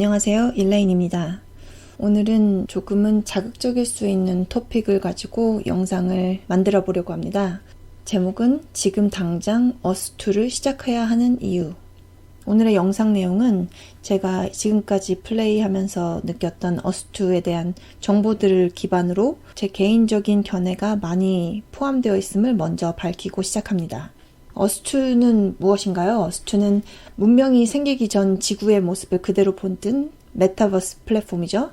안녕하세요. 일라인입니다. 오늘은 조금은 자극적일 수 있는 토픽을 가지고 영상을 만들어 보려고 합니다. 제목은 지금 당장 어스2를 시작해야 하는 이유. 오늘의 영상 내용은 제가 지금까지 플레이하면서 느꼈던 어스2에 대한 정보들을 기반으로 제 개인적인 견해가 많이 포함되어 있음을 먼저 밝히고 시작합니다. 어스투는 무엇인가요? 어스투는 문명이 생기기 전 지구의 모습을 그대로 본뜬 메타버스 플랫폼이죠.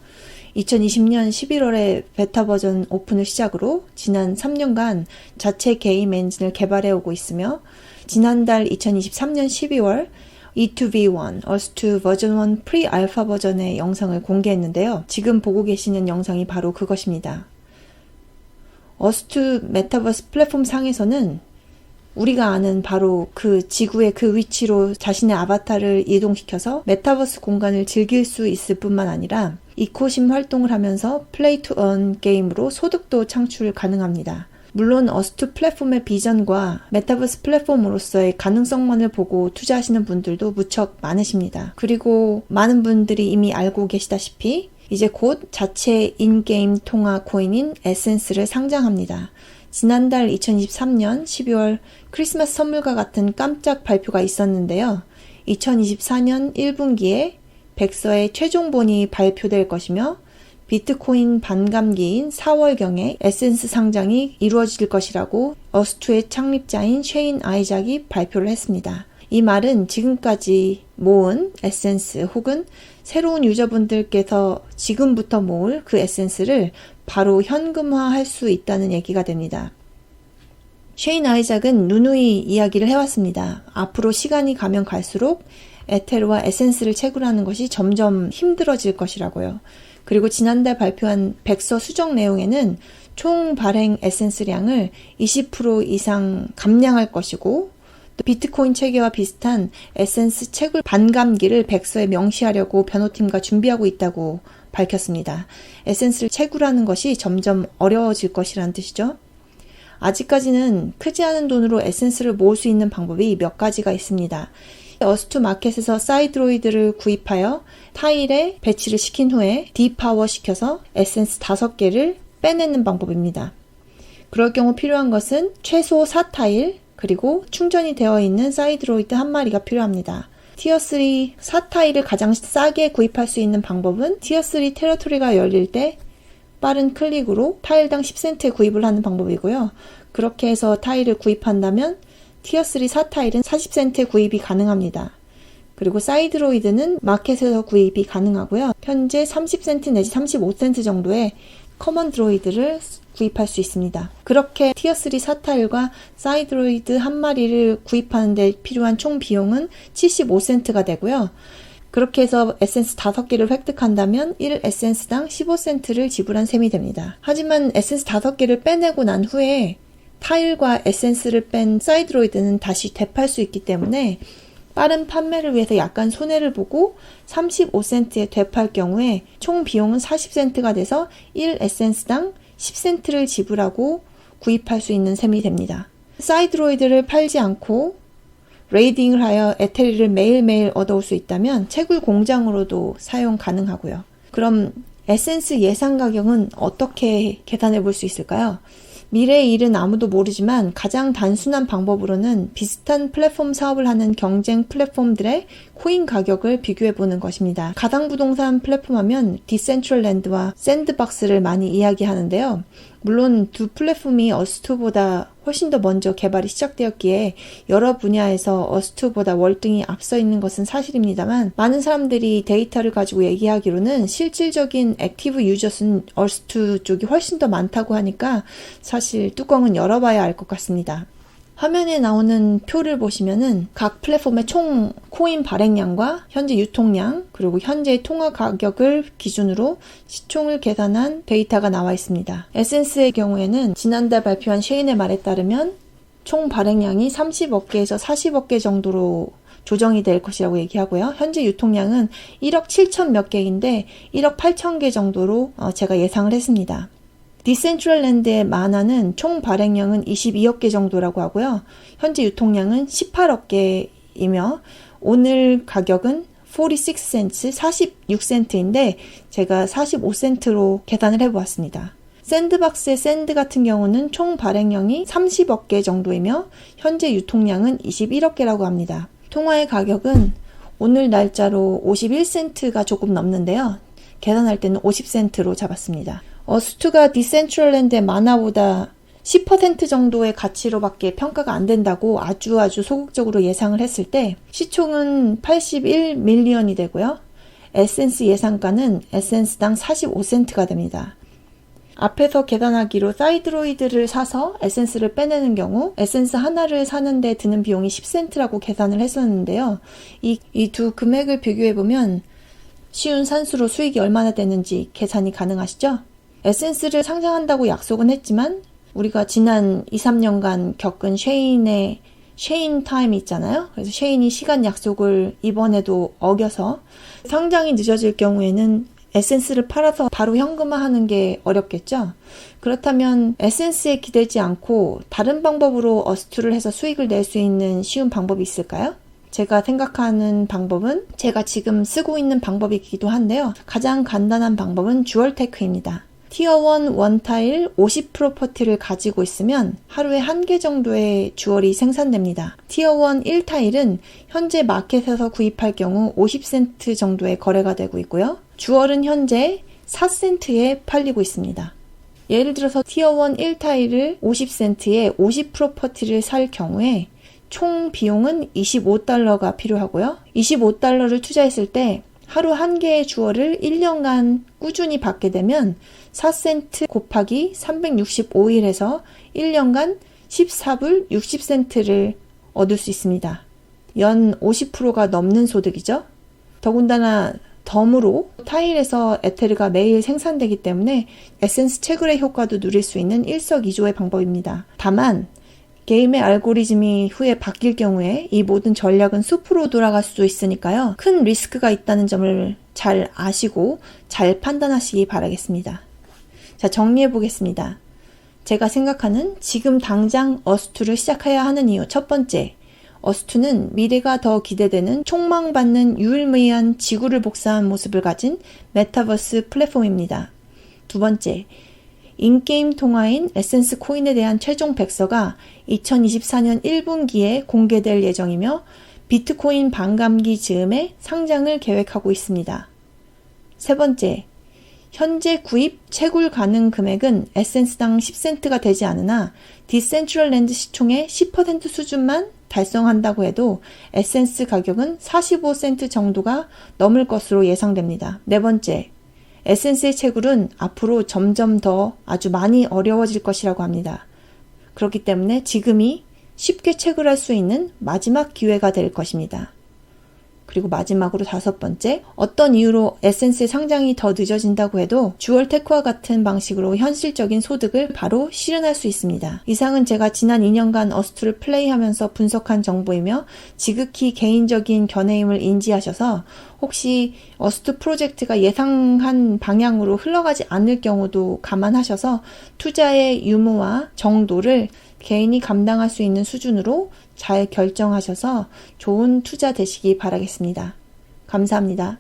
2020년 11월에 베타 버전 오픈을 시작으로 지난 3년간 자체 게임 엔진을 개발해 오고 있으며 지난달 2023년 12월 E2V1, 어스2 버전 1 프리 알파 버전의 영상을 공개했는데요. 지금 보고 계시는 영상이 바로 그것입니다. 어스2 메타버스 플랫폼 상에서는 우리가 아는 바로 그 지구의 그 위치로 자신의 아바타를 이동시켜서 메타버스 공간을 즐길 수 있을 뿐만 아니라 이코심 활동을 하면서 플레이 투 언 게임으로 소득도 창출 가능합니다. 물론 어스투 플랫폼의 비전과 메타버스 플랫폼으로서의 가능성만을 보고 투자하시는 분들도 무척 많으십니다. 그리고 많은 분들이 이미 알고 계시다시피 이제 곧 자체 인게임 통화 코인인 에센스를 상장합니다. 지난달 2023년 12월 크리스마스 선물과 같은 깜짝 발표가 있었는데요. 2024년 1분기에 백서의 최종본이 발표될 것이며 비트코인 반감기인 4월경에 에센스 상장이 이루어질 것이라고 어스투의 창립자인 쉐인 아이작이 발표를 했습니다. 이 말은 지금까지 모은 에센스 혹은 새로운 유저분들께서 지금부터 모을 그 에센스를 바로 현금화할 수 있다는 얘기가 됩니다. 쉐인 아이작은 누누이 이야기를 해왔습니다. 앞으로 시간이 가면 갈수록 에테르와 에센스를 채굴하는 것이 점점 힘들어질 것이라고요. 그리고 지난달 발표한 백서 수정 내용에는 총 발행 에센스량을 20% 이상 감량할 것이고 또 비트코인 체계와 비슷한 에센스 채굴 반감기를 백서에 명시하려고 변호팀과 준비하고 있다고 밝혔습니다. 에센스를 채굴하는 것이 점점 어려워질 것이라는 뜻이죠. 아직까지는 크지 않은 돈으로 에센스를 모을 수 있는 방법이 몇 가지가 있습니다. 어스투 마켓에서 사이드로이드를 구입하여 타일에 배치를 시킨 후에 디파워 시켜서 에센스 5개를 빼내는 방법입니다. 그럴 경우 필요한 것은 최소 4타일, 그리고 충전이 되어 있는 사이드로이드 한 마리가 필요합니다. 티어3 4타일을 가장 싸게 구입할 수 있는 방법은 티어3 테러토리가 열릴 때 빠른 클릭으로 타일당 10센트에 구입을 하는 방법이고요. 그렇게 해서 타일을 구입한다면 티어3 4타일은 40센트에 구입이 가능합니다. 그리고 사이드로이드는 마켓에서 구입이 가능하고요. 현재 30센트 내지 35센트 정도의 커먼 드로이드를 구입할 수 있습니다. 그렇게 티어3 사타일과 사이드로이드 한 마리를 구입하는 데 필요한 총 비용은 75센트가 되고요. 그렇게 해서 에센스 5개를 획득한다면 1 에센스당 15센트를 지불한 셈이 됩니다. 하지만 에센스 5개를 빼내고 난 후에 타일과 에센스를 뺀 사이드로이드는 다시 되팔 수 있기 때문에 빠른 판매를 위해서 약간 손해를 보고 35센트에 되팔 경우에 총 비용은 40센트가 돼서 1 에센스당 10센트를 지불하고 구입할 수 있는 셈이 됩니다. 사이드로이드를 팔지 않고 레이딩을 하여 에테리를 매일매일 얻어올 수 있다면 채굴 공장으로도 사용 가능하고요. 그럼 에센스 예상 가격은 어떻게 계산해 볼 수 있을까요? 미래의 일은 아무도 모르지만 가장 단순한 방법으로는 비슷한 플랫폼 사업을 하는 경쟁 플랫폼들의 코인 가격을 비교해 보는 것입니다. 가상부동산 플랫폼 하면 디센트럴랜드와 샌드박스를 많이 이야기하는데요. 물론 두 플랫폼이 어스투보다 훨씬 더 먼저 개발이 시작되었기에 여러 분야에서 어스투보다 월등히 앞서 있는 것은 사실입니다만 많은 사람들이 데이터를 가지고 얘기하기로는 실질적인 액티브 유저 수는 어스투 쪽이 훨씬 더 많다고 하니까 사실 뚜껑은 열어봐야 알 것 같습니다. 화면에 나오는 표를 보시면은 각 플랫폼의 총 코인 발행량과 현재 유통량 그리고 현재 통화 가격을 기준으로 시총을 계산한 데이터가 나와 있습니다. 에센스의 경우에는 지난달 발표한 쉐인의 말에 따르면 총 발행량이 30억 개에서 40억 개 정도로 조정이 될 것이라고 얘기하고요. 현재 유통량은 1억 7천 몇 개인데 1억 8천 개 정도로 어, 제가 예상을 했습니다. 디센트럴랜드의 만화는 총 발행량은 22억 개 정도라고 하고요. 현재 유통량은 18억 개이며 오늘 가격은 46 cents, 46센트인데 제가 45센트로 계산을 해보았습니다. 샌드박스의 샌드 같은 경우는 총 발행량이 30억 개 정도이며 현재 유통량은 21억 개라고 합니다. 통화의 가격은 오늘 날짜로 51센트가 조금 넘는데요. 계산할 때는 50센트로 잡았습니다. 어스투가 디센트럴랜드의 만화보다 10% 정도의 가치로밖에 평가가 안 된다고 아주 아주 소극적으로 예상을 했을 때 시총은 81밀리언이 되고요. 에센스 예상가는 에센스당 45센트가 됩니다. 앞에서 계산하기로 사이드로이드를 사서 에센스를 빼내는 경우 에센스 하나를 사는데 드는 비용이 10센트라고 계산을 했었는데요. 이이두 금액을 비교해 보면 쉬운 산수로 수익이 얼마나 되는지 계산이 가능하시죠? 에센스를 상장한다고 약속은 했지만 우리가 지난 2, 3년간 겪은 쉐인의 쉐인 타임이 있잖아요. 그래서 쉐인이 시간 약속을 이번에도 어겨서 상장이 늦어질 경우에는 에센스를 팔아서 바로 현금화하는 게 어렵겠죠. 그렇다면 에센스에 기대지 않고 다른 방법으로 어스투를 해서 수익을 낼 수 있는 쉬운 방법이 있을까요? 제가 생각하는 방법은 제가 지금 쓰고 있는 방법이기도 한데요. 가장 간단한 방법은 주얼테크입니다. 티어1 원타일 50 프로퍼티를 가지고 있으면 하루에 한 개 정도의 주얼이 생산됩니다. 티어1 1타일은 현재 마켓에서 구입할 경우 50센트 정도의 거래가 되고 있고요. 주얼은 현재 4센트에 팔리고 있습니다. 예를 들어서 티어1 1타일을 50센트에 50 프로퍼티를 살 경우에 총 비용은 25달러가 필요하고요. 25달러를 투자했을 때 하루 한 개의 주얼을 1년간 꾸준히 받게 되면 4센트 곱하기 365일에서 1년간 14불 60센트를 얻을 수 있습니다. 연 50%가 넘는 소득이죠. 더군다나 덤으로 타일에서 에테르가 매일 생산되기 때문에 에센스 채굴의 효과도 누릴 수 있는 일석이조의 방법입니다. 다만 게임의 알고리즘이 후에 바뀔 경우에 이 모든 전략은 숲으로 돌아갈 수도 있으니까요. 큰 리스크가 있다는 점을 잘 아시고 잘 판단하시기 바라겠습니다. 자, 정리해 보겠습니다. 제가 생각하는 지금 당장 어스투를 시작해야 하는 이유 첫 번째, 어스투는 미래가 더 기대되는 촉망받는 유일무이한 지구를 복사한 모습을 가진 메타버스 플랫폼입니다. 두 번째, 인게임 통화인 에센스 코인에 대한 최종 백서가 2024년 1분기에 공개될 예정이며 비트코인 반감기 즈음에 상장을 계획하고 있습니다. 세 번째, 현재 구입 채굴 가능 금액은 에센스당 10센트가 되지 않으나 디센트럴랜드 시총의 10% 수준만 달성한다고 해도 에센스 가격은 45센트 정도가 넘을 것으로 예상됩니다. 네 번째, 에센스의 채굴은 앞으로 점점 더 아주 많이 어려워질 것이라고 합니다. 그렇기 때문에 지금이 쉽게 채굴할 수 있는 마지막 기회가 될 것입니다. 그리고 마지막으로 다섯 번째, 어떤 이유로 에센스의 상장이 더 늦어진다고 해도 주얼 테크와 같은 방식으로 현실적인 소득을 바로 실현할 수 있습니다. 이상은 제가 지난 2년간 어스투를 플레이하면서 분석한 정보이며 지극히 개인적인 견해임을 인지하셔서 혹시 어스투 프로젝트가 예상한 방향으로 흘러가지 않을 경우도 감안하셔서 투자의 유무와 정도를 개인이 감당할 수 있는 수준으로 잘 결정하셔서 좋은 투자 되시기 바라겠습니다. 감사합니다.